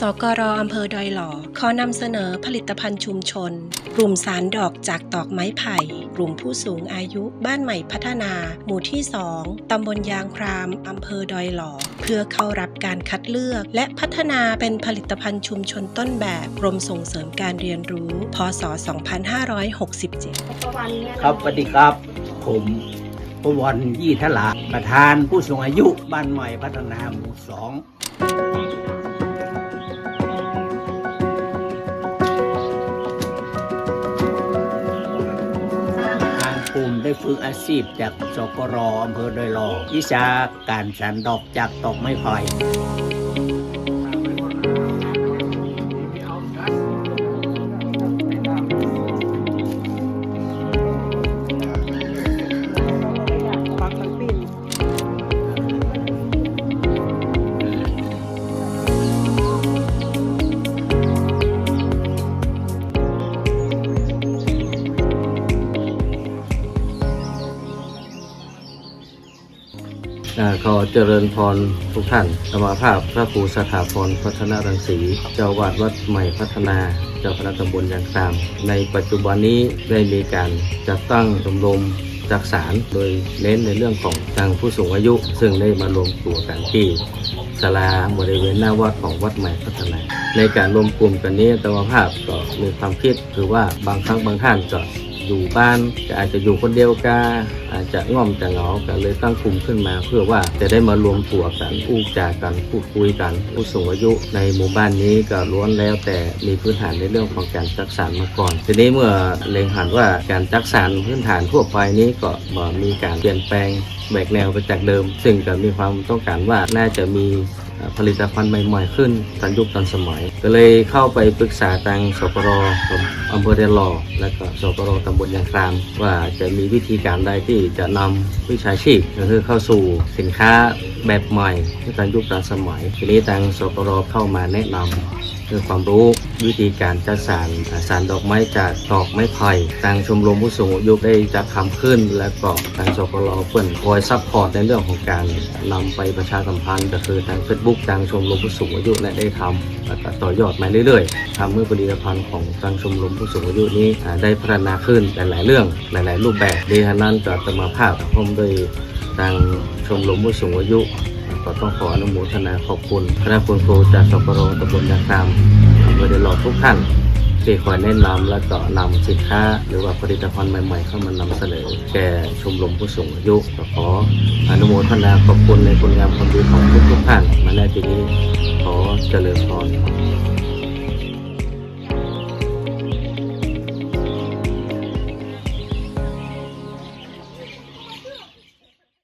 สกรอำเภอดอยหล่อขอนำเสนอผลิตภัณฑ์ชุมชน กลุ่มสารดอกจากตอกไม้ไผ่ กลุ่มผู้สูงอายุบ้านใหม่พัฒนา หมู่ที่ 2 ตำบลยางครามอำเภอดอยหล่อเพื่อเข้ารับการคัดเลือก และพัฒนาเป็นผลิตภัณฑ์ชุมชนต้นแบบกรมส่งเสริมการเรียนรู้ พศ 2567 ครับสวัสดีครับ ผมประวันยี่ทลาประธานผู้สูงอายุบ้านใหม่พัฒนาหมู่สอง ได้ฝึกอาชีพจากสกรอำเภอดอยหลอวิชาการสันดอกจากตอกไม้ไผ่ ขอเจริญพรทุกท่านสมาภาพพระครูสถาพรพัฒนารังสี เจ้าวาดวัดใหม่พัฒนา เจ้าคณะตำบลยางคาม ในปัจจุบันนี้ได้มีการจัดตั้งชมรมจักสารโดยเน้นในเรื่องของทางผู้สูงอายุ ซึ่งได้มารวมตัวกันที่ศาลาบริเวณหน้าวัดของวัดใหม่พัฒนา ในการรวมกลุ่มกันนี้ตมภาพก็มีความคิดคือว่าบางครั้งบางท่านก็ อยู่บ้านก็อาจจะอยู่คนเดียวกันอาจจะง่อมจะเหงาก็เลยตั้งกลุ่มขึ้นมา เพื่อว่าจะได้มารวมตัวกันอู้จากันพูดคุยกันผู้สูงอายุในหมู่บ้านนี้ก็ล้วนแล้วแต่มีพื้นฐานในเรื่องของการจักสารมาก่อน ทีนี้เมื่อเล็งหันว่าการจักสารพื้นฐานทั่วไปนี้ก็มีการเปลี่ยนแปลงแบกแนวไปจากเดิม ซึ่งก็มีความต้องการว่าน่าจะมี ผลิตภัณฑ์ใหม่ๆขึ้นทันยุคทันสมัย ก็เลยเข้าไปปรึกษาทางสปรอำเภอเดนหลอและก็สปรตำบลยางคราม ว่าจะมีวิธีการใดที่จะนำวิชาชีพก็คือเข้าสู่สินค้าแบบใหม่ที่ทันยุคทันสมัย ทีนี้ทางสปรเข้ามาแนะนำ เรื่องความรู้วิธีการจัดสารสารดอกไม้จากตอกไม้ไผ่ทางชมรมผู้สูงอายุได้จัดทำขึ้น และก็ทางสปรเพื่อนคอยซัพพอร์ตในเรื่องของการนำไปประชาสัมพันธ์ ก็คือทาง Facebook ทางชมรมผู้สูงอายุและได้ทำแล้วก็ต่อยอดมาเรื่อยๆทำเมื่อผลิตภัณฑ์ของทางชมรมผู้สูงอายุนี้ได้พัฒนาขึ้นหลาย ๆ เรื่องหลาย ๆ รูปแบบดีทางนั้นก็จะมาภาพพร้อมด้วยทางชมรมผู้สูงอายุ ก็ต้องขออนุโมทนาขอบคุณคณะคุณครูจากสปรตำบลยางคามอำเภอเดลอทุกท่านที่คอยแนะนำและก็นำสินค้า หรือว่าผลิตภัณฑ์ใหม่ๆเข้ามานำเสนอแก่ชมรมผู้สูงอายุก็ขออนุโมทนาขอบคุณในคุณงามความดีของทุกๆท่านมาในที่นี้ขอเจริญพร